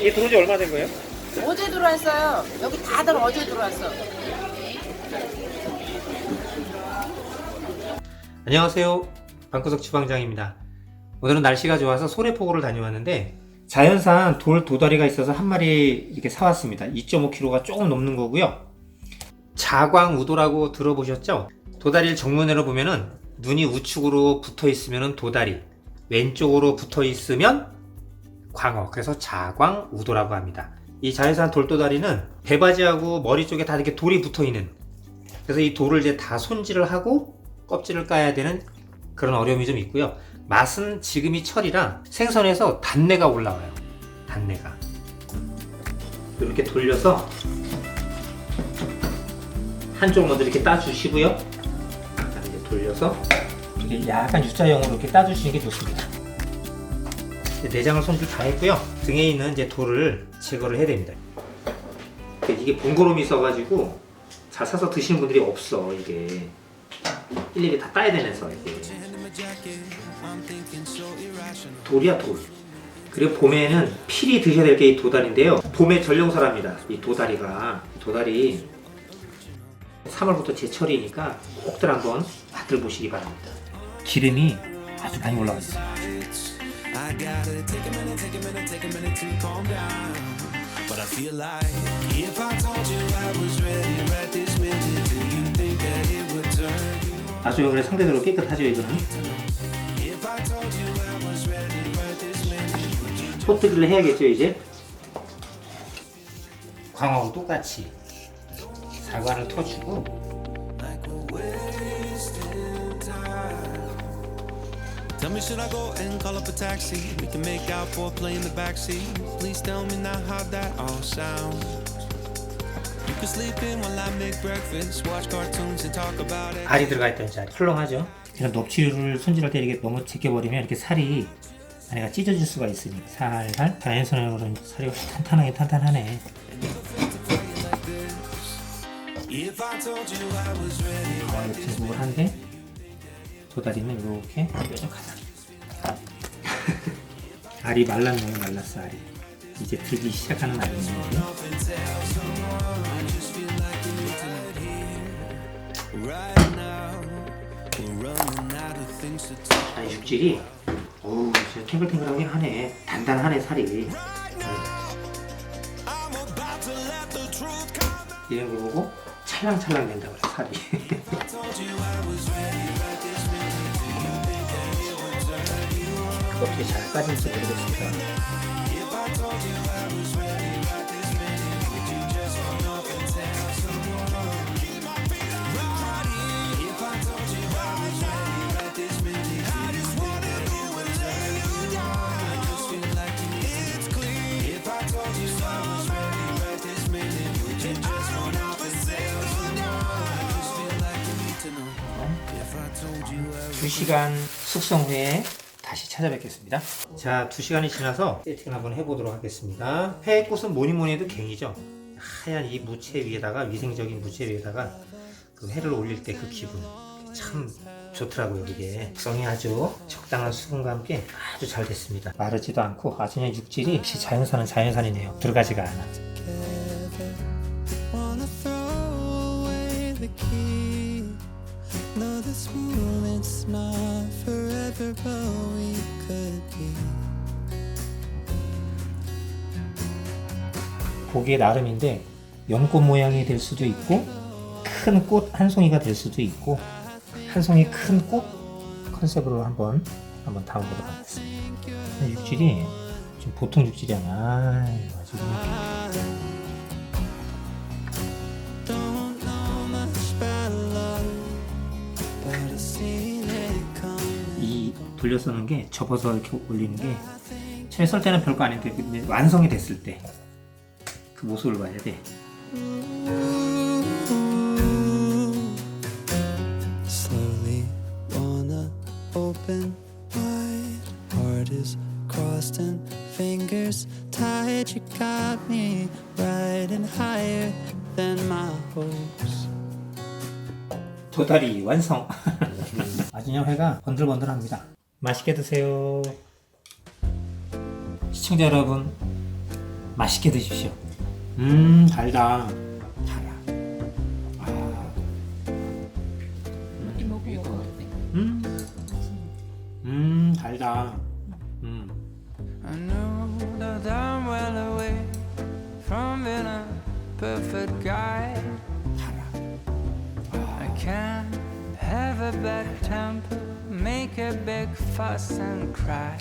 이게 들어온 지 얼마 된 거예요? 어제 들어왔어요. 여기 다들 어제 들어왔어. 안녕하세요. 방구석 주방장입니다. 오늘은 날씨가 좋아서 소래포구를 다녀왔는데 자연산 돌 도다리가 있어서 한 마리 이렇게 사왔습니다. 2.5kg가 조금 넘는 거고요. 자광우도라고 들어보셨죠? 도다리를 정면으로 보면은 눈이 우측으로 붙어 있으면 도다리, 왼쪽으로 붙어 있으면 광어. 그래서 자광우도라고 합니다. 이 자연산 돌도다리는 배바지하고 머리 쪽에 다 이렇게 돌이 붙어 있는 그래서 이 돌을 이제 다 손질을 하고 껍질을 까야 되는 그런 어려움이 좀 있고요. 맛은 지금이 철이라 생선에서 단내가 올라와요. 단내가. 이렇게 돌려서 한쪽 먼저 이렇게 따주시고요. 이제 돌려서 이렇게 약간 U자형으로 이렇게 따주시는 게 좋습니다. 내장을 손질 다 했고요. 등에 있는 이제 돌을 제거를 해야 됩니다. 이게 번거로움이 있어가지고 잘 사서 드시는 분들이 없어 이게. 일일이 다 따야 되면서 이게. 돌이야 돌. 그리고 봄에는 필히 드셔야 될 게 이 도다리인데요. 봄에 전령설합니다 이 도다리가. 도다리 3월부터 제철이니까 꼭들 한번 맛들 보시기 바랍니다. 기름이 아주 많이 올라가 있어요 I gotta take a minute, take a minute, take a minute to calm down. But I feel like if I told you I was ready right this minute, do you think that it would turn you on? 아주 그래 상대적으로 깨끗하죠 이거는 If I told you I was ready right this minute, would you 소뜨기를 해야겠죠 이제 광어하고 똑같이 사과를 터주고 Tell me, should I go and call up a taxi? We can make out for play in the backseat. Please tell me now how that all sounds. You can sleep in while I make breakfast, watch cartoons and talk about it. 알이 들어가 있던 자리 훌렁하죠 이런 넙치를 손질할 때 이렇게 너무 제껴버리면 이렇게 살이 안에가 찢어질 수가 있으니까 살살 자연스러운 살이 탄탄하게 탄탄하네 If I told you I was ready, 어, 진국을 한데 도다리는 이렇게 뾰족하다 알이 말랐네요 말랐어 알이 이제 들기 시작하는 알이네요. 아니 육질이 어우 진짜 탱글탱글하긴 하네 단단하네 살이. 이런 거 보고 찰랑찰랑 된다고 그래 살이 어떻게 잘 빠질지 모르겠습니다 If I told you I was ready right this minute, would you just run off and tell someone? Keep my feet right here. If I told you I was ready right this minute, I just wanna do it turn you on. I just feel like you need it's clear. If I told you I was ready right this minute, would you just run off and tell someone? I just feel like you need to know. If I told you I was 2시간 숙성 후에 다시 찾아뵙겠습니다. 자, 2시간이 지나서 세팅을 한번 해보도록 하겠습니다. 회의 꽃은 뭐니 뭐니 해도 갱이죠. 하얀 이 무채 위에다가 위생적인 무채 위에다가 그 회를 올릴 때 그 기분 참 좋더라고요. 이게 숙성이 아주 적당한 수분과 함께 아주 잘 됐습니다. 마르지도 않고 아주 그냥 육질이 역시 자연산은 자연산이네요. 들어가지가 않아. not 보기에 나름인데 연꽃 모양이 될 수도 있고 큰 꽃 한 송이가 될 수도 있고 한 송이 큰 꽃 컨셉으로 한번 한번 담아보도록 하겠습니다. 육질이 지금 보통 육질이 아니야. 아주 돌려 쓰는 게 접어서 이렇게 올리는 게 처음에 썰 때는 별거 아닌데 근데 완성이 됐을 때 그 모습을 봐야 돼. 도다리 완성. 그냥 회가 번들번들합니다. 맛있게 드세요. 시청자 여러분, 맛있게 드십시오. 음, 달다. 달아. 아, 음, 음, 달다. 음. I know that I'm well away from being a perfect guy. I can't have a bad temper, make a big fuss and cry.